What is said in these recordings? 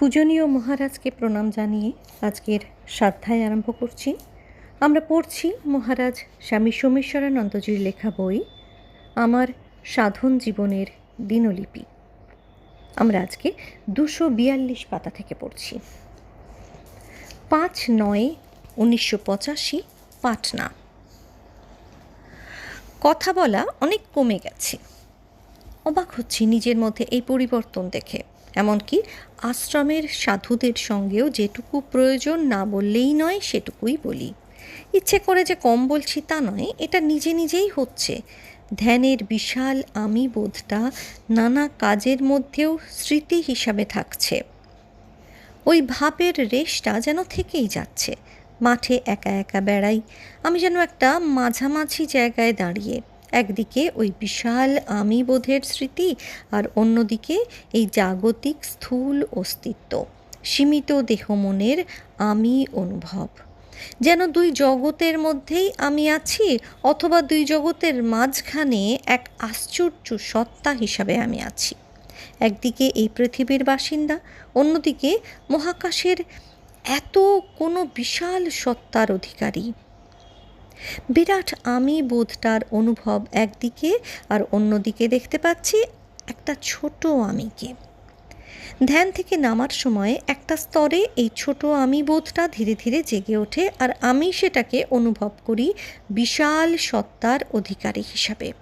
পূজনীয় মহারাজকে প্রণাম জানিয়ে আজকের সাধ্যায় আরম্ভ করছি। আমরা পড়ছি মহারাজ স্বামী সোমেশ্বরানন্দজির লেখা বই, আমার সাধন জীবনের দিনলিপি। আমরা আজকে দুশো বিয়াল্লিশ পাতা থেকে পড়ছি। পাঁচ নয় উনিশশো পঁচাশি পাটনা। কথা বলা অনেক কমে গেছে। অবাক হচ্ছি নিজের মধ্যে এই পরিবর্তন দেখে। এমনকি আশ্রমের সাধুদের সঙ্গেও যেটুকু প্রয়োজন না বললেই নয়, সেটুকুই বলি। ইচ্ছে করে যে কম বলছি তা নয়, এটা নিজে নিজেই হচ্ছে। ধ্যানের বিশাল আমি বোধটা নানা কাজের মধ্যেও স্মৃতি হিসাবে থাকছে। ওই ভাবের রেশটা যেন থেকেই যাচ্ছে। মাঠে একা একা বেড়াই, আমি যেন একটা মাঝামাঝি জায়গায় দাঁড়িয়ে একদিকে ওই বিশাল আমি বোধের স্মৃতি আর অন্যদিকে এই জাগতিক স্থূল অস্তিত্ব, সীমিত দেহ মনের আমি অনুভব। যেন দুই জগতের মধ্যেই আমি আছি অথবা দুই জগতের মাঝখানে এক আশ্চর্য সত্তা হিসাবে আমি আছি। একদিকে এই পৃথিবীর বাসিন্দা, অন্যদিকে মহাকাশের এত কোনো বিশাল সত্তার অধিকারী বিরাট আমি বোধটার অনুভব একদিকে আর অন্যদিকে দেখতে পাচ্ছি একটা ছোট আমিকে। ধ্যান থেকে নামার সময় একটা স্তরে এই ছোট আমি বোধটা ধীরে ধীরে জেগে ওঠে আর আমি সেটাকে অনুভব করি বিশাল সত্তার অধিকারী হিসাবে।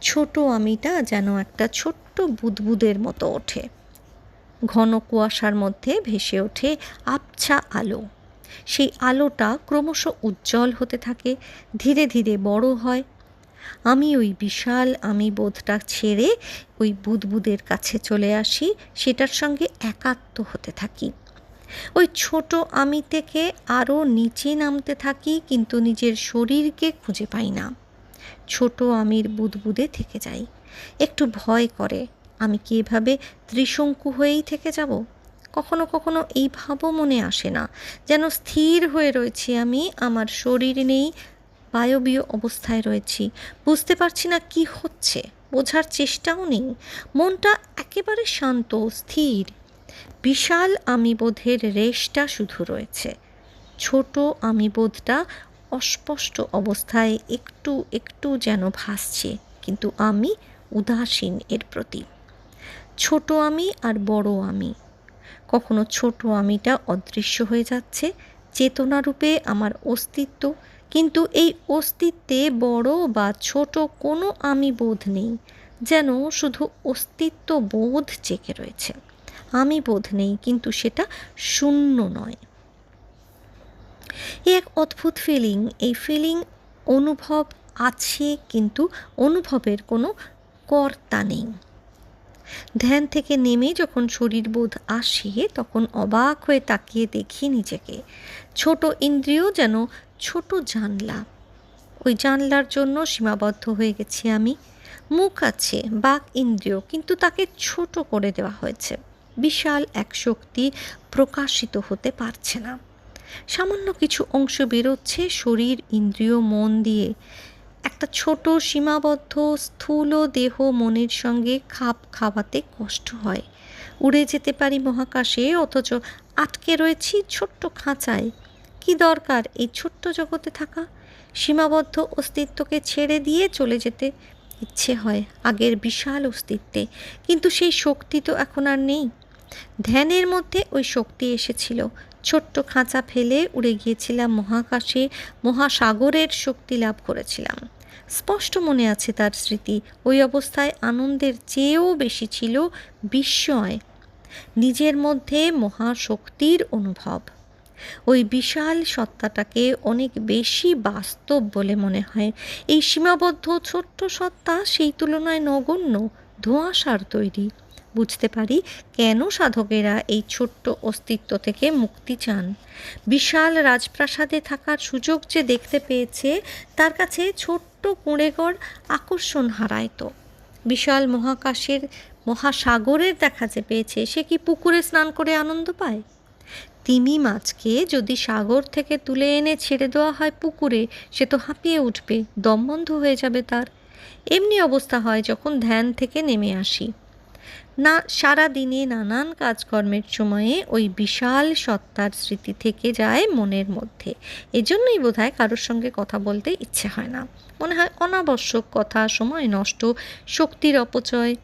ছোট আমিটা যেন একটা ছোট্ট বুদবুদের মতো ওঠে। ঘন কুয়াশার মধ্যে ভেসে ওঠে আবছা আলো। সেই আলোটা ক্রমশ উজ্জ্বল হতে থাকে, ধীরে ধীরে বড় হয়। আমি ওই বিশাল আমি বোধটা ছেড়ে ওই বুদবুদের কাছে চলে আসি, সেটার সঙ্গে একাত্ম হতে থাকি। ওই ছোট আমি থেকে আরও নিচে নামতে থাকি, কিন্তু নিজের শরীরকে খুঁজে পাই না। ছোট আমির বুদবুদে থেকে যাই। একটু ভয় করে, আমি কি এভাবে ত্রিশঙ্কু হয়েই থেকে যাব? কখনো কখনো এই ভাবও মনে আসে না, যেন স্থির হয়ে রয়েছি আমি, আমার শরীর নেই, বায়বীয় অবস্থায় রয়েছি। বুঝতে পারছি না কি হচ্ছে, বোঝার চেষ্টাও নেই। মনটা একেবারে শান্ত, স্থির। বিশাল আমি বোধের রেশটা শুধু রয়েছে। ছোট আমি বোধটা অস্পষ্ট অবস্থায় একটু একটু যেন ভাসছে, কিন্তু আমি উদাসীন এর প্রতি। ছোট আমি আর বড় আমি কখনো ছোট আমিটা অদৃশ্য হয়ে যাচ্ছে, চেতনারূপে আমার অস্তিত্ব। কিন্তু এই অস্তিত্বে বড় বা ছোট কোনো আমি বোধ নেই, যেন শুধু অস্তিত্ব বোধ জেগে রয়েছে। আমি বোধ নেই, কিন্তু সেটা শূন্য নয়। এই এক অদ্ভুত ফিলিং এই ফিলিং অনুভব আছে, কিন্তু অনুভবের কোনো কর্তা নেই। ধ্যান থেকে নেমে যখন শরীরবোধ আসে, তখন অবাক হয়ে তাকিয়ে দেখি নিজেকে। ছোট ইন্দ্রিয় যেন ছোট জানলা। ওই জানলার জন্য সীমাবদ্ধ হয়ে গেছি আমি। মুখ আছে, বাক ইন্দ্রিয়, কিন্তু তাকে ছোট করে দেওয়া হয়েছে। বিশাল এক শক্তি প্রকাশিত হতে পারছে না। সামান্য কিছু অংশ বেরোচ্ছে শরীর, ইন্দ্রিয়, মন দিয়ে। একটা ছোট, সীমাবদ্ধ, স্থূল দেহ মনের সঙ্গে খাপ খাওয়াতে কষ্ট হয়। উড়ে যেতে পারি মহাকাশে, অথচ আটকে রয়েছি ছোট্ট খাঁচায়। কি দরকার এই ছোট্ট জগতে থাকা? সীমাবদ্ধ অস্তিত্বকে ছেড়ে দিয়ে চলে যেতে ইচ্ছে হয় আগের বিশাল অস্তিত্বে। কিন্তু সেই শক্তি তো এখন আর নেই। ধ্যানের মধ্যে ওই শক্তি এসেছিল। ছোট্ট খাঁচা ফেলে উড়ে গিয়েছিলাম মহাকাশে, মহাসাগরের শক্তি লাভ করেছিলাম। স্পষ্ট মনে আছে তার স্মৃতি। ওই অবস্থায় আনন্দের চেয়েও বেশি ছিল বিস্ময়, নিজের মধ্যে মহাশক্তির অনুভব। ওই বিশাল সত্তাটাকে অনেক বেশি বাস্তব বলে মনে হয়। এই সীমাবদ্ধ ছোট্ট সত্তা সেই তুলনায় নগণ্য, ধোঁয়াশার তৈরি। বুঝতে পারি কেন সাধকেরা এই ছোট্ট অস্তিত্ব থেকে মুক্তি চান। বিশাল রাজপ্রাসাদে থাকার সুযোগ যে দেখতে পেয়েছে, তার কাছে ছোট্ট কুঁড়েগড় আকর্ষণ হারায় তো। বিশাল মহাকাশের মহাসাগরের দেখা যে পেয়েছে, সে কি পুকুরে স্নান করে আনন্দ পায়? তিমি মাছকে যদি সাগর থেকে তুলে এনে ছেড়ে দেওয়া হয় পুকুরে, সে তো হাঁপিয়ে উঠবে দম বন্ধ হয়ে যাবে তার। এমনি অবস্থা হয় যখন ধ্যান থেকে নেমে আসি। না, সারা দিনে নানান কাজকর্মের সময়ে ওই বিশাল সত্তার স্মৃতি থেকে যায় মনের মধ্যে। এজন্যই বোধ হয় কারোর সঙ্গে কথা বলতে ইচ্ছে হয় না। মনে হয় অনাবশ্যক কথা, সময় নষ্ট, শক্তির অপচয়।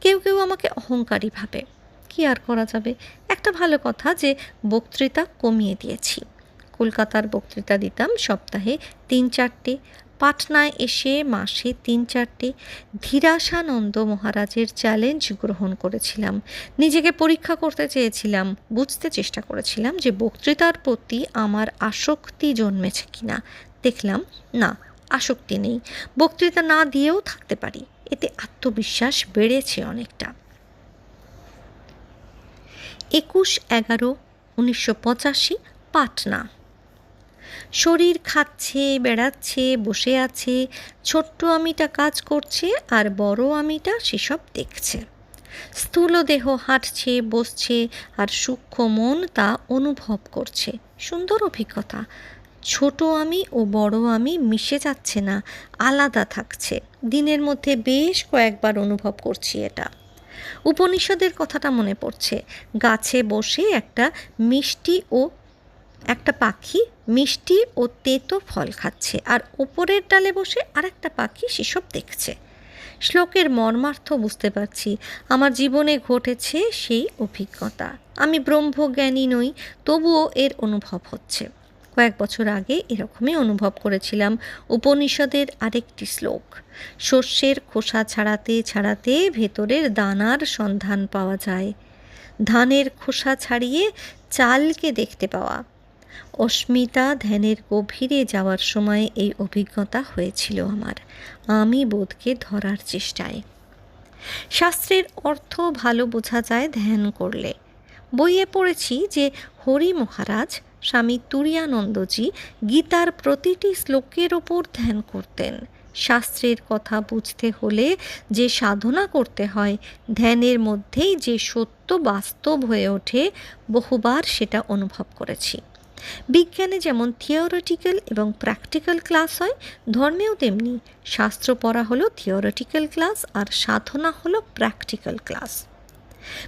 কেউ কেউ আমাকে অহংকারী ভাবে। কি আর করা যাবে? একটা ভালো কথা যে, বক্তৃতা কমিয়ে দিয়েছি। কলকাতার বক্তৃতা দিতাম সপ্তাহে তিন চারটে। পাটনায় এসে মাসে তিন চারটে ধীরাসানন্দ মহারাজের চ্যালেঞ্জ গ্রহণ করেছিলাম। নিজেকে পরীক্ষা করতে চেয়েছিলাম, বুঝতে চেষ্টা করেছিলাম যে বক্তৃতার প্রতি আমার আসক্তি জন্মেছে কিনা। দেখলাম, না, আসক্তি নেই। বক্তৃতা না দিয়েও থাকতে পারি, এতে আত্মবিশ্বাস বেড়েছে অনেকটা। একুশ এগারো উনিশশো পঁচাশি পাটনা। শরীর খাচ্ছে, বেড়াচ্ছে, বসে আছে, ছোট্ট আমিটা কাজ করছে আর বড় আমিটা সেসব দেখছে। স্থূল দেহ হাঁটছে, বসছে আর সূক্ষ্ম মন তা অনুভব করছে। সুন্দর অভিজ্ঞতা। ছোট আমি ও বড় আমি মিশে যাচ্ছে না, আলাদা থাকছে। দিনের মধ্যে বেশ কয়েকবার অনুভব করছি এটা। উপনিষদের কথাটা মনে পড়ছে। গাছে বসে একটা মিষ্টি ও একটা পাখি মিষ্টি ও তেতো ফল খাচ্ছে আর ওপরের ডালে বসে আরেকটা পাখি সেসব দেখছে। শ্লোকের মর্মার্থ বুঝতে পারছি। আমার জীবনে ঘটেছে সেই অভিজ্ঞতা। আমি ব্রহ্মজ্ঞানী নই, তবুও এর অনুভব হচ্ছে। কয়েক বছর আগে এরকমই অনুভব করেছিলাম উপনিষদের আরেকটি শ্লোক। শস্যের খোসা ছাড়াতে ছাড়াতে ভেতরের দানার সন্ধান পাওয়া যায়। ধানের খোসা ছাড়িয়ে চালকে দেখতে পাওয়া। অস্মিতা ধ্যানের গভীরে যাওয়ার সময় এই অভিজ্ঞতা হয়েছিল আমার। আমি বোধকে ধরার চেষ্টায়। শাস্ত্রের অর্থ ভালো বোঝা যায় ধ্যান করলে। বইয়ে পড়েছি যে হরি মহারাজ, স্বামী তুরিয়ানন্দজি গীতার প্রতিটি শ্লোকের ওপর ধ্যান করতেন। শাস্ত্রের কথা বুঝতে হলে যে সাধনা করতে হয়, ধ্যানের মধ্যেই যে সত্য বাস্তব হয়ে ওঠে, বহুবার সেটা অনুভব করেছি। বিজ্ঞানে যেমন থিওরিটিক্যাল এবং প্র্যাকটিক্যাল ক্লাস হয়, ধর্মেও তেমনি। শাস্ত্র পড়া হলো থিওরিটিক্যাল ক্লাস আর সাধনা হলো প্র্যাকটিক্যাল ক্লাস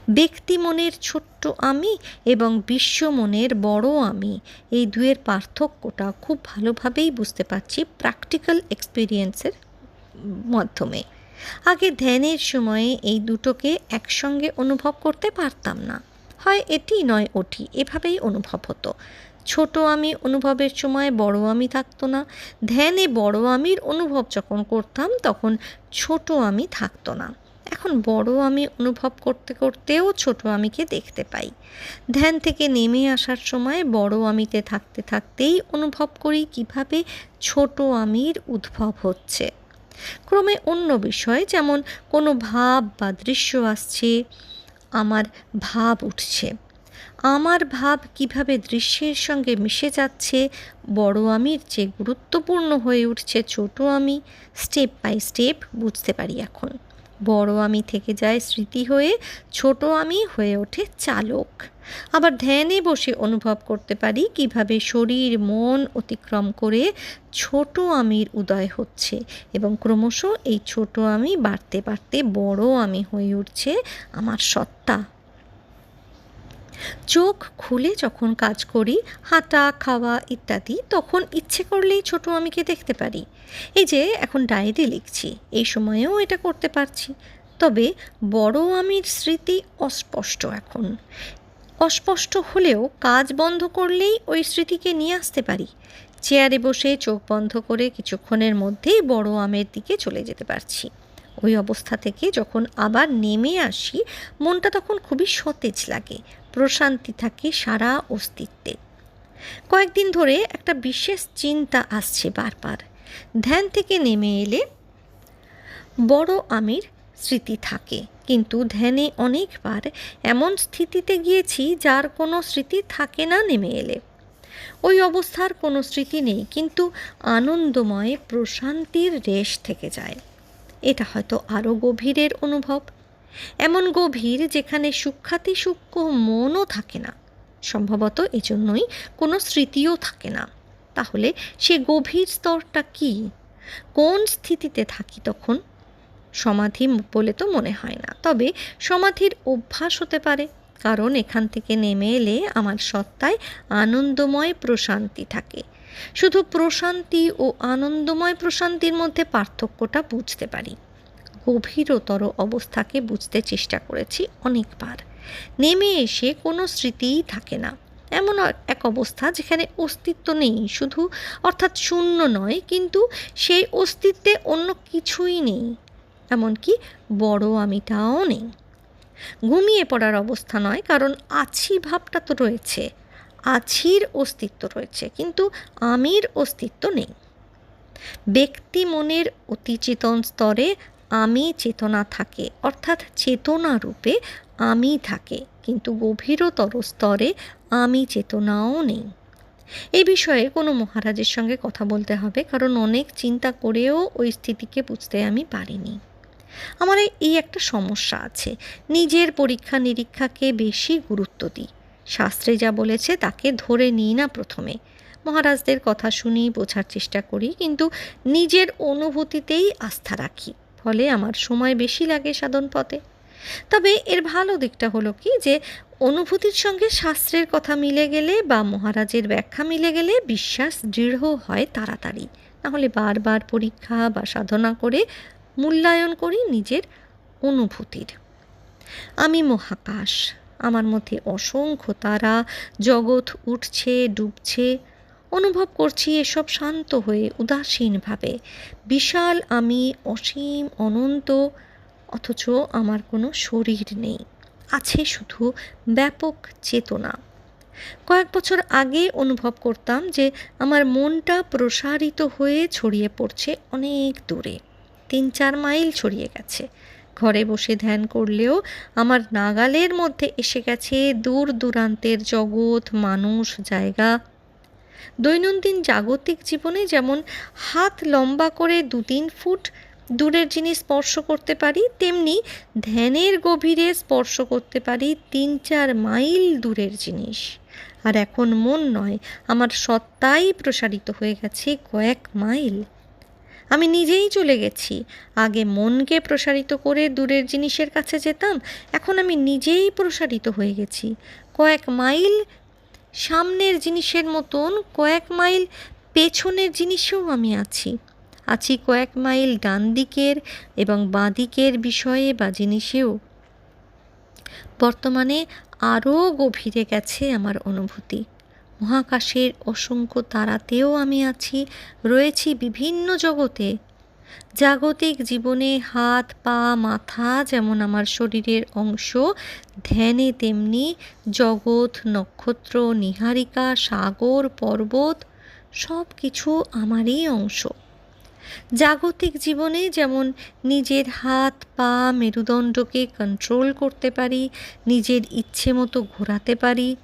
ব্যক্তি মনের ছোট্ট আমি এবং বিশ্ব মনের বড় আমি, এই দুয়ের পার্থক্যটা খুব ভালোভাবেই বুঝতে পারছি প্র্যাকটিক্যাল এক্সপিরিয়েন্সের মাধ্যমে। আগে ধ্যানের সময়ে এই দুটোকে একসঙ্গে অনুভব করতে পারতাম না। হয় এটি নয় ওটি, এভাবেই অনুভব হতো। ছোট আমি অনুভবের সময়, বড় আমি থাকতো না। ধ্যানে বড় আমির অনুভব যখন করতাম, তখন ছোট আমি থাকতো না। এখন বড় আমি অনুভব করতে করতেও ছোট আমিকে দেখতে পাই। ধ্যান থেকে নেমে আসার সময় বড় আমিতে থাকতে থাকতেই অনুভব করি কীভাবে ছোট আমির উদ্ভব হচ্ছে। ক্রমে অন্য বিষয়, যেমন কোনো ভাব বা দৃশ্য আসছে, আমার ভাব উঠছে। আমার ভাব কীভাবে দৃশ্যের সঙ্গে মিশে যাচ্ছে, বড় আমির যে গুরুত্বপূর্ণ হয়ে উঠছে, ছোট আমি, স্টেপ বাই স্টেপ বুঝতে পারি এখন। বড় আমি থেকে যায় স্মৃতি হয়ে ছোট আমি হয়ে ওঠে চালক। আবার ধ্যানে বসে অনুভব করতে পারি কীভাবে শরীর, মন অতিক্রম করে ছোট আমির উদয় হচ্ছে এবং ক্রমশ এই ছোট আমি বাড়তে বাড়তে বড় আমি হয়ে উঠছে আমার সত্তা। চোখ খুলে যখন কাজ করি, হাঁটা, খাওয়া ইত্যাদি, তখন ইচ্ছে করলেই ছোট আমিকে দেখতে পারি। এই যে, এখন ডায়েরি লিখছি, এই সময়েও এটা করতে পারছি। তবে বড় আমির স্মৃতি অস্পষ্ট এখন। অস্পষ্ট হলেও কাজ বন্ধ করলেই ওই স্মৃতিকে নিয়ে আসতে পারি। চেয়ারে বসে চোখ বন্ধ করে কিছুক্ষণের মধ্যেই বড় আমের দিকে চলে যেতে পারছি। ওই অবস্থা থেকে যখন আবার নেমে আসি, মনটা তখন খুবই সতেজ লাগে। প্রশান্তি থাকে সারা অস্তিত্বে। কয়েকদিন ধরে একটা বিশেষ চিন্তা আসছে বারবার। ধ্যান থেকে নেমে এলে বড় আমির স্মৃতি থাকে। কিন্তু ধ্যানে অনেকবার এমন স্থিতিতে গিয়েছি যার কোনো স্মৃতি থাকে না নেমে এলে। ওই অবস্থার কোনো স্মৃতি নেই, কিন্তু আনন্দময় প্রশান্তির রেশ থেকে যায়। এটা হয়তো আরও গভীরের অনুভব। এমন গভীর যেখানে সূক্ষাতি সূক্ষ্ম মনও থাকে না। সম্ভবত এজন্যই কোনো স্মৃতিও থাকে না। তাহলে সে গভীর স্তরটা কি? কোন স্থিতিতে থাকি তখন? সমাধি বলে তো মনে হয় না। তবে সমাধির অভ্যাস হতে পারে। কারণ এখান থেকে নেমে এলে আমার সত্তায় আনন্দময় প্রশান্তি থাকে। শুধু প্রশান্তি ও আনন্দময় প্রশান্তির মধ্যে পার্থক্যটা বুঝতে পারি। গভীরতর অবস্থাকে বুঝতে চেষ্টা করেছি অনেকবার। নেমে এসে কোনো স্মৃতিই থাকে না। এমন এক অবস্থা যেখানে অস্তিত্ব নেই, শুধু অর্থাৎ শূন্য নয়, কিন্তু সেই অস্তিত্বে অন্য কিছুই নেই। এমনকি বড় আমিটাও নেই। ঘুমিয়ে পড়ার অবস্থা নয়, কারণ আছি ভাবটা তো রয়েছে। আছির অস্তিত্ব রয়েছে, কিন্তু আমির অস্তিত্ব নেই। ব্যক্তি মনের অতিচেতন স্তরে আমি চেতনা থাকে, অর্থাৎ চেতনা রূপে আমি থাকে, কিন্তু গভীরতর স্তরে আমি চেতনাও নেই। এই বিষয়ে কোনো মহারাজের সঙ্গে কথা বলতে হবে, কারণ অনেক চিন্তা করেও ওই স্থিতিকে বুঝতে আমি পারিনি। আমার এই একটা সমস্যা আছে। নিজের পরীক্ষা নিরীক্ষাকে বেশি গুরুত্ব দিই। শাস্ত্রে যা বলেছে তাকে ধরে নিই না প্রথমে। মহারাজদের কথা শুনি বোঝার চেষ্টা করি, কিন্তু নিজের অনুভূতিতেই আস্থা রাখি। ফলে আমার সময় বেশি লাগে সাধন পথে। তবে এর ভালো দিকটা হলো কি যে, অনুভূতির সঙ্গে শাস্ত্রের কথা মিলে গেলে বা মহারাজের ব্যাখ্যা মিলে গেলে বিশ্বাস দৃঢ় হয় তাড়াতাড়ি। নাহলে বারবার পরীক্ষা বা সাধনা করে মূল্যায়ন করি নিজের অনুভূতির। আমি মহাকাশ, আমার মধ্যে অসংখ্য তারা, জগৎ উঠছে, ডুবছে অনুভব করছি এসব শান্ত হয়ে, উদাসীনভাবে। বিশাল আমি, অসীম, অনন্ত, অথচ আমার কোনো শরীর নেই। আছে শুধু ব্যাপক চেতনা। কয়েক বছর আগে অনুভব করতাম যে আমার মনটা প্রসারিত হয়ে ছড়িয়ে পড়ছে অনেক দূরে। তিন চার মাইল ছড়িয়ে গেছে। ঘরে বসে ধ্যান করলেও আমার নাগালের মধ্যে এসে গেছে দূর দূরান্তের জগৎ, মানুষ, জায়গা দৈনন্দিন জাগতিক জীবনে যেমন হাত লম্বা করে দু তিন ফুট দূরের জিনিস স্পর্শ করতে পারি, তেমনি ধ্যানের গভীরে স্পর্শ করতে পারি তিন চার মাইল দূরের জিনিস। আর এখন মন নয়, আমার সত্তাই প্রসারিত হয়ে গেছে কয়েক মাইল। আমি নিজেই চলে গেছি, আগে মনকে প্রসারিত করে দূরের জিনিসের কাছে যেতাম, এখন আমি নিজেই প্রসারিত হয়ে গেছি। কয়েক মাইল সামনের জিনিসের মতন কয়েক মাইল পেছনের জিনিসেও আমি আছি। আছি কয়েক মাইল ডান দিকের এবং বাঁ দিকের বিষয়ে বা জিনিসেও। বর্তমানে আরও গভীরে গেছে আমার অনুভূতি। মহাকাশের অসংখ্য তারাতেও আমি আছি, রয়েছি বিভিন্ন জগতে। জাগতিক জীবনে হাত, পা, মাথা যেমন আমার শরীরের অংশ, ধ্যানে তেমনি জগৎ, নক্ষত্র, নিহারিকা, সাগর, পর্বত সব কিছু আমারই অংশ। জাগতিক জীবনে যেমন নিজের হাত, পা, মেরুদণ্ডকে কন্ট্রোল করতে পারি, নিজের ইচ্ছে মতো ঘোরাতে পারি,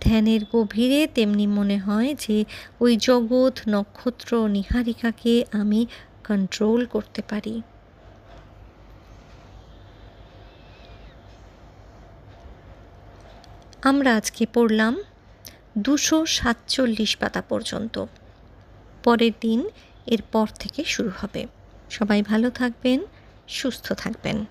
ধ্যানের গভীরে তেমনি মনে হয় যে ওই জগৎ, নক্ষত্র, নিহারিকাকে আমি কন্ট্রোল করতে পারি। আমরা আজকে পড়লাম দুশো সাতচল্লিশ পাতা পর্যন্ত। পরের দিন এরপর থেকে শুরু হবে। সবাই ভালো থাকবেন, সুস্থ থাকবেন।